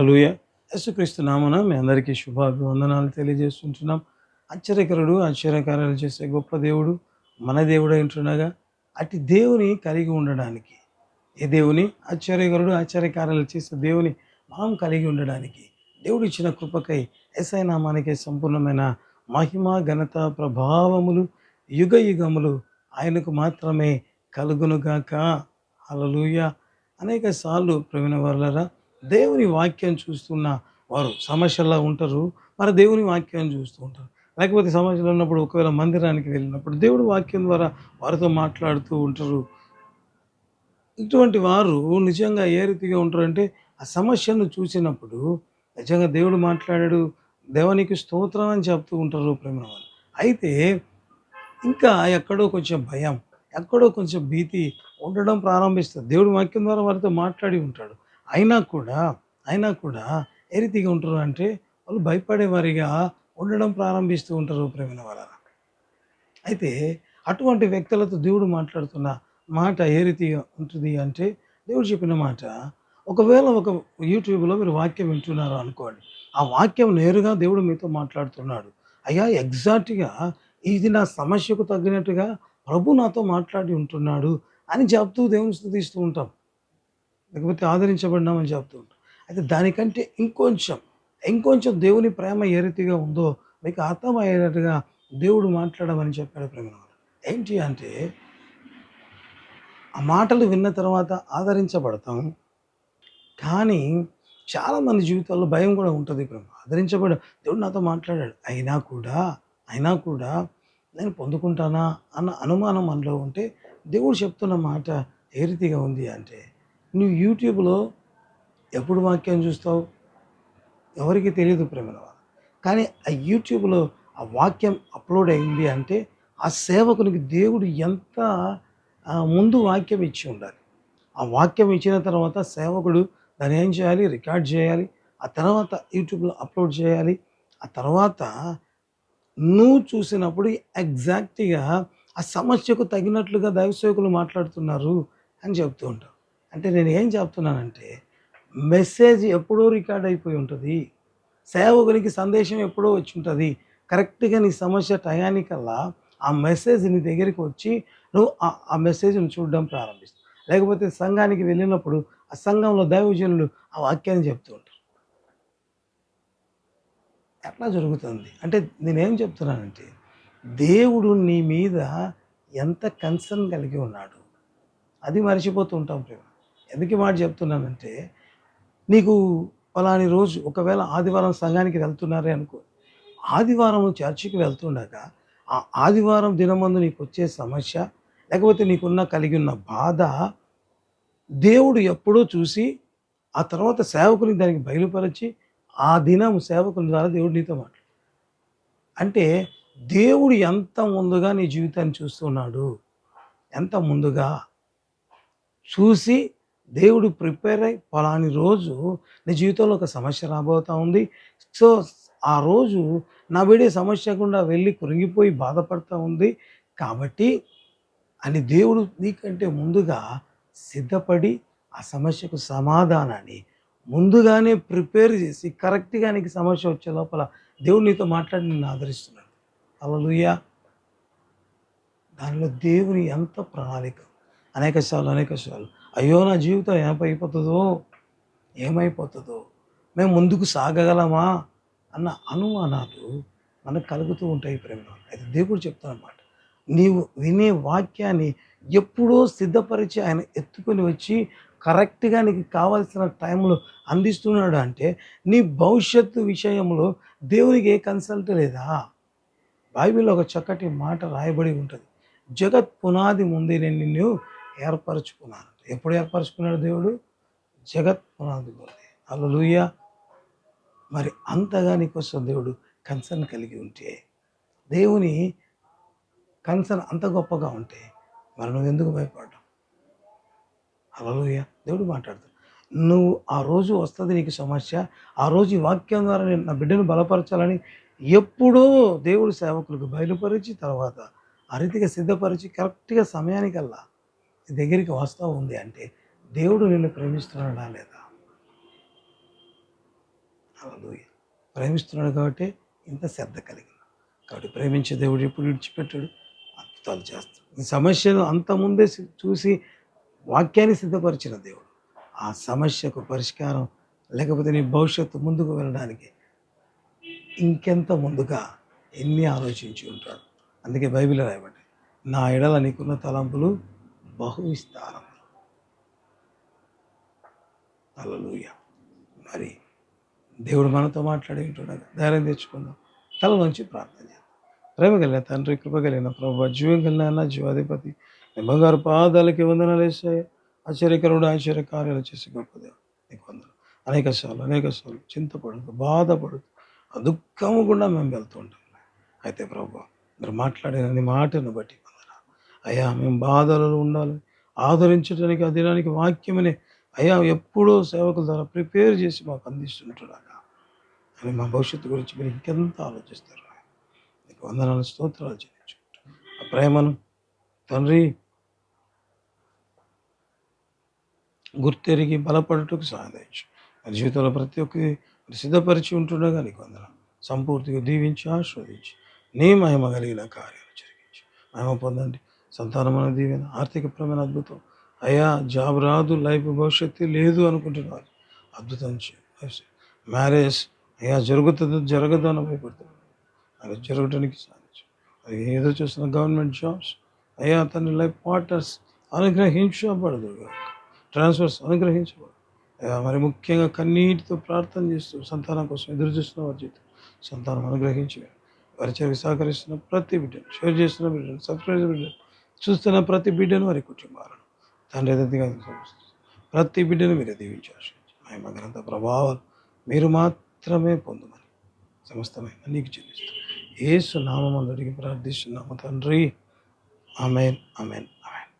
హల్లెలూయ. యేసుక్రీస్తు నామన మీ అందరికీ శుభాభివందనాలు తెలియజేస్తుంటున్నాం. ఆశ్చర్యకరుడు ఆశ్చర్యకార్యాలు చేసే గొప్ప దేవుడు మన దేవుడు అంటుండగా అటు దేవుని కలిగి ఉండడానికి ఏ దేవుని? ఆశ్చర్యకరుడు ఆశ్చర్యకార్యాలు చేసే దేవుని మనం కలిగి ఉండడానికి దేవుడు ఇచ్చిన కృపకై ఎస్ఐ నామానికి సంపూర్ణమైన మహిమ ఘనత ప్రభావములు యుగ యుగములు ఆయనకు మాత్రమే కలుగునుగాక. అలలుయ అనేక సార్లు ప్రవీణ వర్లరా దేవుని వాక్యం చూస్తున్న వారు సమస్యల్లో ఉంటారు. మరి దేవుని వాక్యం చూస్తూ ఉంటారు. లేకపోతే సమస్యలు ఉన్నప్పుడు ఒకవేళ మందిరానికి వెళ్ళినప్పుడు దేవుడి వాక్యం ద్వారా వారితో మాట్లాడుతూ ఉంటారు. ఇటువంటి వారు నిజంగా ఏ రీతిగా ఉంటారంటే ఆ సమస్యను చూసినప్పుడు నిజంగా దేవుడు మాట్లాడాడు దేవానికి స్తోత్రం అని చెప్తూ ఉంటారు ప్రేమ అయితే ఇంకా ఎక్కడో కొంచెం భయం ఎక్కడో కొంచెం భీతి ఉండడం ప్రారంభిస్తారు దేవుడి వాక్యం ద్వారా వారితో మాట్లాడి ఉంటాడు. అయినా కూడా అయినా కూడా ఏ రీతిగా ఉంటారు అంటే వాళ్ళు భయపడేవారిగా ఉండడం ప్రారంభిస్తూ ఉంటారు ప్రేమైన వాళ్ళ అయితే అటువంటి వ్యక్తులతో దేవుడు మాట్లాడుతున్న మాట ఏ రీతిగా ఉంటుంది అంటే దేవుడు చెప్పిన మాట ఒకవేళ ఒక యూట్యూబ్లో మీరు వాక్యం వింటున్నారు అనుకోండి ఆ వాక్యం నేరుగా దేవుడు మీతో మాట్లాడుతున్నాడు. అయ్యా ఎగ్జాక్ట్గా ఇది నా సమస్యకు తగ్గినట్టుగా ప్రభు నాతో మాట్లాడి ఉంటున్నాడు అని చెప్తూ దేవుని స్థుతిస్తూ ఉంటాం. లేకపోతే ఆదరించబడినామని చెప్తూ ఉంటాం అయితే దానికంటే ఇంకొంచెం ఇంకొంచెం దేవుని ప్రేమ ఏ రీతిగా ఉందో మీకు అర్థమయ్యేటట్టుగా దేవుడు మాట్లాడమని చెప్పాడు ప్రేమ ఏంటి అంటే ఆ మాటలు విన్న తర్వాత ఆదరించబడతాం కానీ చాలామంది జీవితాల్లో భయం కూడా ఉంటుంది ప్రేమ. ఆదరించబడ దేవుడు నాతో మాట్లాడాడు అయినా కూడా అయినా కూడా నేను పొందుకుంటానా అన్న అనుమానం మనలో ఉంటే దేవుడు చెప్తున్న మాట ఏ రీతిగా ఉంది అంటే నువ్వు యూట్యూబ్లో ఎప్పుడు వాక్యం చూస్తావు? ఎవరికి తెలియదు ప్రేమల కానీ ఆ యూట్యూబ్లో ఆ వాక్యం అప్లోడ్ అయింది అంటే ఆ సేవకునికి దేవుడు ఎంత ముందు వాక్యం ఇచ్చి ఉండాలి. ఆ వాక్యం ఇచ్చిన తర్వాత సేవకుడు దాన్ని ఏం చేయాలి? రికార్డ్ చేయాలి. ఆ తర్వాత యూట్యూబ్లో అప్లోడ్ చేయాలి. ఆ తర్వాత నువ్వు చూసినప్పుడు ఎగ్జాక్ట్గా ఆ సమస్యకు తగినట్లుగా దైవసేవకులు మాట్లాడుతున్నారు అని చెప్తూ ఉంటారు. అంటే నేను ఏం చెప్తున్నానంటే మెసేజ్ ఎప్పుడో రికార్డ్ అయిపోయి ఉంటుంది. సేవకునికి సందేశం ఎప్పుడో వచ్చి ఉంటుంది. కరెక్ట్గా నీ సమస్య టయానికల్లా ఆ మెసేజ్ నీ దగ్గరికి వచ్చి నువ్వు ఆ- మెసేజ్ను మెసేజ్ని చూడడం ప్రారంభిస్తావు. లేకపోతే సంఘానికి వెళ్ళినప్పుడు ఆ సంఘంలో దైవజనులు ఆ వాక్యాన్ని చెప్తూ ఉంటారు. ఎట్లా జరుగుతుంది? అంటే నేనేం చెప్తున్నానంటే దేవుడు నీ మీద ఎంత కన్సర్న్ కలిగి ఉన్నాడు అది మర్చిపోతూ ఉంటాం ప్రేమ. ఎందుకు మాట చెప్తున్నానంటే నీకు పలాని రోజు ఒకవేళ ఆదివారం సంఘానికి వెళ్తున్నారే అనుకో ఆదివారం చర్చికి వెళ్తుండగా ఆ ఆదివారం దినమందు నీకు వచ్చే సమస్య లేకపోతే నీకున్న కలిగి ఉన్న బాధ దేవుడు ఎప్పుడో చూసి ఆ తర్వాత సేవకుని దానికి బయలుపరిచి ఆ దినం సేవకుని ద్వారా దేవుడు నీతో మాట్లాడు. అంటే దేవుడు ఎంత ముందుగా నీ జీవితాన్ని చూస్తున్నాడు ఎంత ముందుగా చూసి దేవుడు ప్రిపేర్ అయి పలాని రోజు నీ జీవితంలో ఒక సమస్య రాబోతా ఉంది. సో ఆ రోజు నా బిడే సమస్య గుండా వెళ్ళి కురింగిపోయి బాధపడుతూ ఉంది. కాబట్టి అని దేవుడు నీకంటే ముందుగా సిద్ధపడి ఆ సమస్యకు సమాధానాన్ని ముందుగానే ప్రిపేర్ చేసి కరెక్ట్గా నీకు సమస్య వచ్చే లోపల దేవుడు నీతో మాట్లాడి నిన్ను ఆదరిస్తున్నాడు. అలలుయ్యా దానిలో దేవుని ఎంత ప్రణాళిక? అనేక సార్లు అనేక సార్లు అయ్యో నా జీవితం ఏమైపోతుందో ఏమైపోతుందో మేము ముందుకు సాగగలమా అన్న అనుమానాలు మనకు కలుగుతూ ఉంటాయి ప్రేమ అయితే దేవుడు చెప్తానమాట నీవు వినే వాక్యాన్ని ఎప్పుడో సిద్ధపరిచి ఆయన ఎత్తుకొని వచ్చి కరెక్ట్గా నీకు కావాల్సిన టైంలో అందిస్తున్నాడు అంటే నీ భవిష్యత్తు విషయంలో దేవునికి ఏ కన్సల్ట్ లేదా? బైబిల్లో ఒక చక్కటి మాట రాయబడి ఉంటుంది జగత్ పునాది ముందే నేను నిన్ను ఏర్పరచుకున్నాను. ఎప్పుడు ఏర్పరచుకున్నాడు దేవుడు? జగత్ పునాది అలా లూయ మరి అంతగా నీకోసం దేవుడు కన్సర్న్ కలిగి ఉంటే దేవుని కన్సర్న్ అంత గొప్పగా ఉంటే మరి నువ్వు ఎందుకు భయపడ్డావు అలలుయ దేవుడు మాట్లాడతాడు. నువ్వు ఆ రోజు వస్తుంది నీకు సమస్య ఆ రోజు ఈ వాక్యం ద్వారా నేను నా బిడ్డను బలపరచాలని ఎప్పుడో దేవుడు సేవకులకు బయలుపరిచి తర్వాత ఆ రీతిగా సిద్ధపరిచి కరెక్ట్గా సమయానికల్లా దగ్గరికి వస్తూ ఉంది అంటే దేవుడు నిన్ను ప్రేమిస్తున్నాడా లేదా? ప్రేమిస్తున్నాడు కాబట్టి ఇంత శ్రద్ధ కలిగింది. కాబట్టి ప్రేమించే దేవుడు ఎప్పుడు విడిచిపెట్టాడు? అద్భుతాలు చేస్తాడు. ఈ సమస్యను అంత ముందే చూసి వాక్యాన్ని సిద్ధపరిచిన దేవుడు. ఆ సమస్యకు పరిష్కారం లేకపోతే నీ భవిష్యత్తు ముందుకు వెళ్ళడానికి ఇంకెంత ముందుగా ఎన్ని ఆలోచించి ఉంటాడు? అందుకే బైబిల్ రాయబడి నా ఎడల నీకున్న తలంపులు బహు విస్తారం హల్లెలూయ. మరి దేవుడు మనతో మాట్లాడి ఉంటున్నాడు ధైర్యం తెచ్చుకుందాం. తల నుంచి ప్రార్థన చేద్దాం. ప్రేమ కలిగిన తండ్రి కృప కలిగిన ప్రభు జీవం కలిగిన అన్న జీవాధిపతి నిమ్మగారు బంగారు పాదాలకి వందనాలు వేసాయి. ఆశ్చర్యకరుడు ఆశ్చర్య కార్యాలు చేసి గొప్ప దేవుడు. నీకు వందలు అనేక సార్లు అనేక సార్లు చింతపడుతూ బాధపడుతూ ఆ దుఃఖము గుండా మేము వెళ్తూ ఉంటాం. అయితే ప్రభు మీరు మాట్లాడిన నీ మాటను బట్టి అయ్యా మేము బాధలలో ఉండాలి. ఆదరించడానికి ఆ దినానికి వాక్యమని అయ్యా ఎప్పుడో సేవకుల ద్వారా ప్రిపేర్ చేసి మాకు అందిస్తుంటున్నాగా అని మా భవిష్యత్తు గురించి మీరు ఇంకెంత ఆలోచిస్తారు? నీకు వందనాలు స్తోత్రాలు చెల్లించుకుంటాం ఆ ప్రేమను తండ్రి గుర్తెరిగి బలపడటకు సహాయించు. మన జీవితంలో ప్రతి ఒక్కరి సిద్ధపరిచి ఉంటుండగా నీకు వందనాలు. సంపూర్తిగా దీవించి ఆస్వాదించి నీ మహిమ కలిగిన కార్యాలు జరిగించి. మహిమ పొందండి. సంతానమైన దీవెన ఆర్థికపరమైన అద్భుతం. అయ్యా జాబ్ రాదు లైఫ్ భవిష్యత్తు లేదు అనుకుంటున్నారు. అద్భుతం మ్యారేజ్ అయ్యా జరుగుతుందో జరగదు అని భయపడుతున్నాను అది జరగడానికి సాధించు. అది ఏదో చూస్తున్న గవర్నమెంట్ జాబ్స్ అయ్యా తన లైఫ్ పార్ట్నర్స్ అనుగ్రహించబడదు. ట్రాన్స్ఫర్స్ అనుగ్రహించబడదు. అయ్యా మరి ముఖ్యంగా కన్నీటితో ప్రార్థన చేస్తూ సంతానం కోసం ఎదురు చూస్తున్న వారి జీవితం. సంతానం అనుగ్రహించి. వారి చెవి సహకరిస్తున్న ప్రతి బిడ్డను షేర్ చేస్తున్న బిడ్డను సబ్స్క్రైబ్ బిడ్డను చూస్తున్న ప్రతి బిడ్డను వారి కుటుంబాలను. తండ్రి దగ్గర ప్రతి బిడ్డను మీరు దీవించాల్సి మహిమ గ్రంథ ప్రభావం మీరు మాత్రమే పొందమని సమస్తమైన నీకు చెల్లిస్తాం ఏసు నామం అడిగి ప్రార్థిస్తున్నాము తండ్రి. Amen amen amen